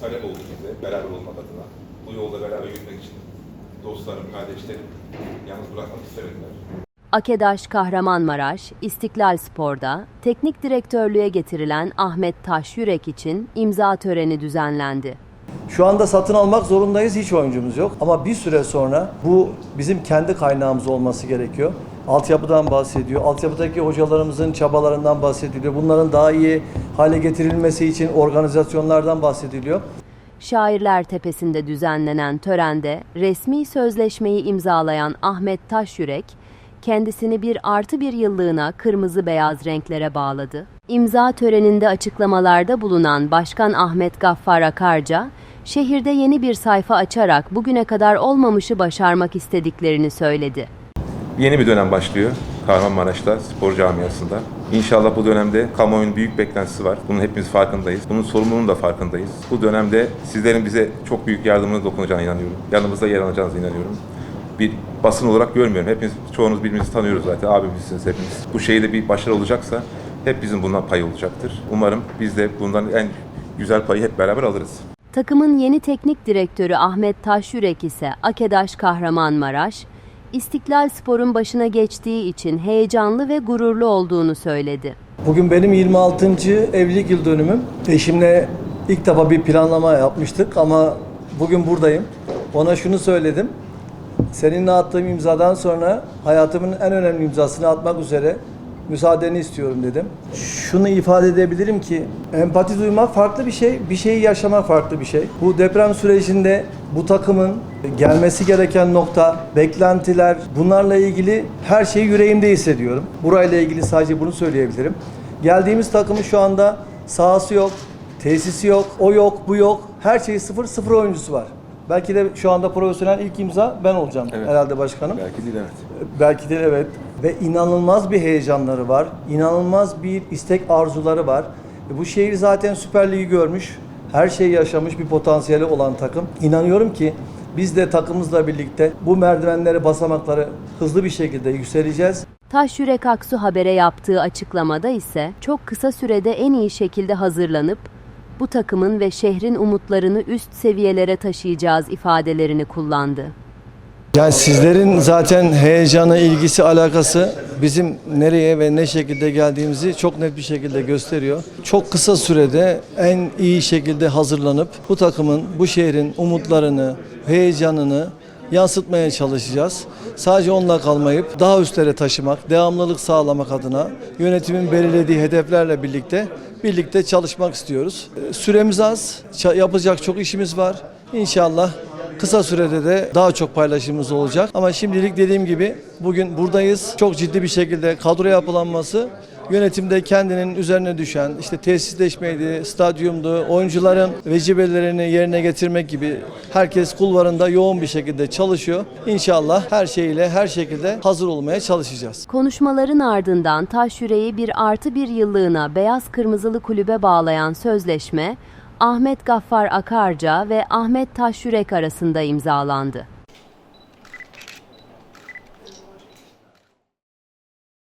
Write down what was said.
talep oldu bize beraber olmak adına. Bu yolda beraber yürümek için dostlarım, kardeşlerim yalnız bırakmak istemediler. Akedaş Kahramanmaraş, İstiklal Spor'da teknik direktörlüğe getirilen Ahmet Taşyürek için imza töreni düzenlendi. Şu anda satın almak zorundayız. Hiç oyuncumuz yok. Ama bir süre sonra bu bizim kendi kaynağımız olması gerekiyor. Altyapıdan bahsediyor. Altyapıdaki hocalarımızın çabalarından bahsediliyor. Bunların daha iyi hale getirilmesi için organizasyonlardan bahsediliyor. Şairler Tepesi'nde düzenlenen törende resmi sözleşmeyi imzalayan Ahmet Taşyürek, kendisini bir artı bir yıllığına kırmızı beyaz renklere bağladı. İmza töreninde açıklamalarda bulunan Başkan Ahmet Gaffar Akarca, şehirde yeni bir sayfa açarak bugüne kadar olmamışı başarmak istediklerini söyledi. Yeni bir dönem başlıyor Kahramanmaraş'ta, spor camiasında. İnşallah bu dönemde kamuoyunun büyük beklentisi var. Bunun hepimiz farkındayız. Bunun sorumluluğunun da farkındayız. Bu dönemde sizlerin bize çok büyük yardımına dokunacağına inanıyorum. Yanımızda yer alacağınıza inanıyorum. Bir basın olarak görmüyorum. Hepimiz, çoğunuz birbirimizi tanıyoruz zaten. Abimizsiniz hepimiz. Bu şeyde bir başarı olacaksa hep bizim bundan pay olacaktır. Umarım biz de bundan en güzel payı hep beraber alırız. Takımın yeni teknik direktörü Ahmet Taşyürek ise Akedaş Kahramanmaraş, İstiklal Spor'un başına geçtiği için heyecanlı ve gururlu olduğunu söyledi. Bugün benim 26. evlilik yıl dönümüm. Eşimle ilk defa bir planlama yapmıştık ama bugün buradayım. Ona şunu söyledim. Seninle attığım imzadan sonra hayatımın en önemli imzasını atmak üzere müsaadeni istiyorum dedim. Şunu ifade edebilirim ki empati duymak farklı bir şey, bir şeyi yaşamak farklı bir şey. Bu deprem sürecinde bu takımın gelmesi gereken nokta, beklentiler, bunlarla ilgili her şeyi yüreğimde hissediyorum. Burayla ilgili sadece bunu söyleyebilirim. Geldiğimiz takımın şu anda sahası yok, tesisi yok, o yok, bu yok. Her şey sıfır, sıfır oyuncusu var. Belki de şu anda profesyonel ilk imza ben olacağım Evet. herhalde başkanım. Belki değil evet. Belki de evet. Ve inanılmaz bir heyecanları var. İnanılmaz bir istek arzuları var. E bu şehir zaten Süper Lig'i görmüş. Her şeyi yaşamış bir potansiyeli olan takım. İnanıyorum ki biz de takımımızla birlikte bu merdivenleri, basamakları hızlı bir şekilde yükseleceğiz. Taşyürek Aksu Haber'e yaptığı açıklamada ise çok kısa sürede en iyi şekilde hazırlanıp bu takımın ve şehrin umutlarını üst seviyelere taşıyacağız ifadelerini kullandı. Yani sizlerin zaten heyecanı, ilgisi, alakası bizim nereye ve ne şekilde geldiğimizi çok net bir şekilde gösteriyor. Çok kısa sürede en iyi şekilde hazırlanıp bu takımın, bu şehrin umutlarını, heyecanını yansıtmaya çalışacağız. Sadece onunla kalmayıp daha üstlere taşımak, devamlılık sağlamak adına yönetimin belirlediği hedeflerle birlikte birlikte çalışmak istiyoruz. Süremiz az, yapacak çok işimiz var. İnşallah Kısa sürede de daha çok paylaşımımız olacak. Ama şimdilik dediğim gibi bugün buradayız. Çok ciddi bir şekilde kadro yapılanması yönetimde kendinin üzerine düşen işte tesisleşmeydi, stadyumdu, oyuncuların vecibelerini yerine getirmek gibi herkes kulvarında yoğun bir şekilde çalışıyor. İnşallah her şeyle her şekilde hazır olmaya çalışacağız. Konuşmaların ardından Taşyürek'i bir artı bir yıllığına beyaz kırmızılı kulübe bağlayan sözleşme Ahmet Gaffar Akarca ve Ahmet Taşyürek arasında imzalandı.